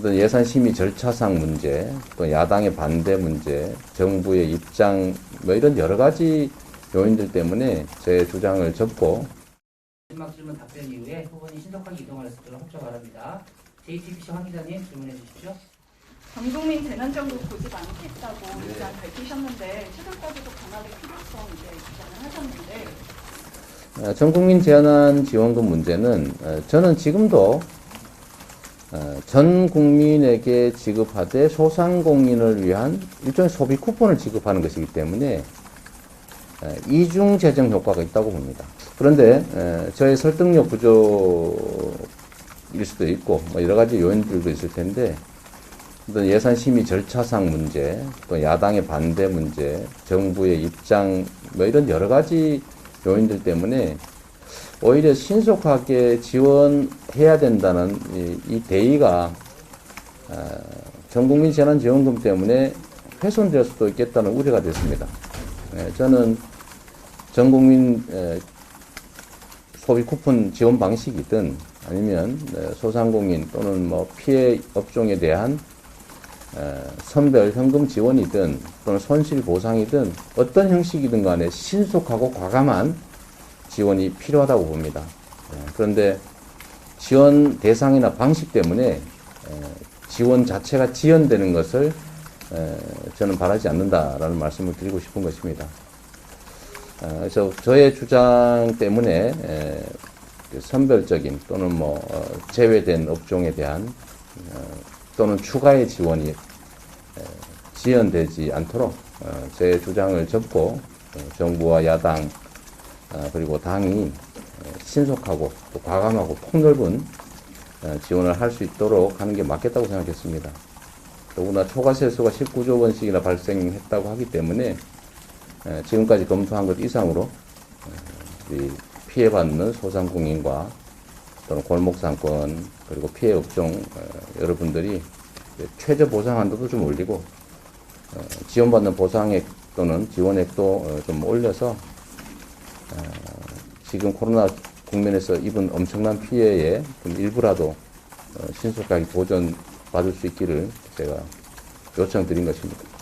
또 예산 심의 절차상 문제, 또 야당의 반대 문제, 정부의 입장, 뭐 이런 여러 가지 요인들 때문에 제 주장을 접고 마지막 질문 답변 이후에 후보님 신속하게 이동할 수 있도록 협조 바랍니다. JTBC 황 기자님 질문해 주십시오. 전국민 재난정국 고집 않겠다고 일단 밝히셨는데 최근까지도 강화될 필요성 이제 주장을 하셨는데 어, 전국민 재난 지원금 문제는 어, 저는 지금도 어, 전 국민에게 지급하되 소상공인을 위한 일종의 소비 쿠폰을 지급하는 것이기 때문에 어, 이중 재정 효과가 있다고 봅니다. 그런데 어, 저의 설득력 부족일 수도 있고 뭐 여러 가지 요인들도 있을 텐데 어떤 예산 심의 절차상 문제, 또 야당의 반대 문제, 정부의 입장 뭐 이런 여러 가지 요인들 때문에 오히려 신속하게 지원해야 된다는 이, 이 대의가 어, 전국민 재난지원금 때문에 훼손될 수도 있겠다는 우려가 됐습니다. 예, 저는 전국민 에, 소비 쿠폰 지원 방식이든 아니면 에, 소상공인 또는 뭐 피해 업종에 대한 에, 선별 현금 지원이든 또는 손실 보상이든 어떤 형식이든 간에 신속하고 과감한 지원이 필요하다고 봅니다. 예, 그런데 지원 대상이나 방식 때문에 에, 지원 자체가 지연되는 것을 에, 저는 바라지 않는다라는 말씀을 드리고 싶은 것입니다. 어, 그래서 저의 주장 때문에 에, 그 선별적인 또는 뭐 어, 제외된 업종에 대한 어, 또는 추가의 지원이 에, 지연되지 않도록 어, 제 주장을 접고 어, 정부와 야당 어, 그리고 당이 에, 신속하고 또 과감하고 폭넓은 어, 지원을 할 수 있도록 하는 게 맞겠다고 생각했습니다. 더구나 초과 세수가 19조 원씩이나 발생했다고 하기 때문에 에, 지금까지 검토한 것 이상으로 피해받는 소상공인과 또는 골목상권 그리고 피해 업종 어, 여러분들이 최저 보상 한도도 좀 올리고 어, 지원받는 보상액 또는 지원액도 어, 좀 올려서 어, 지금 코로나 국면에서 입은 엄청난 피해의 좀 일부라도 어, 신속하게 보전 받을 수 있기를 제가 요청드린 것입니다.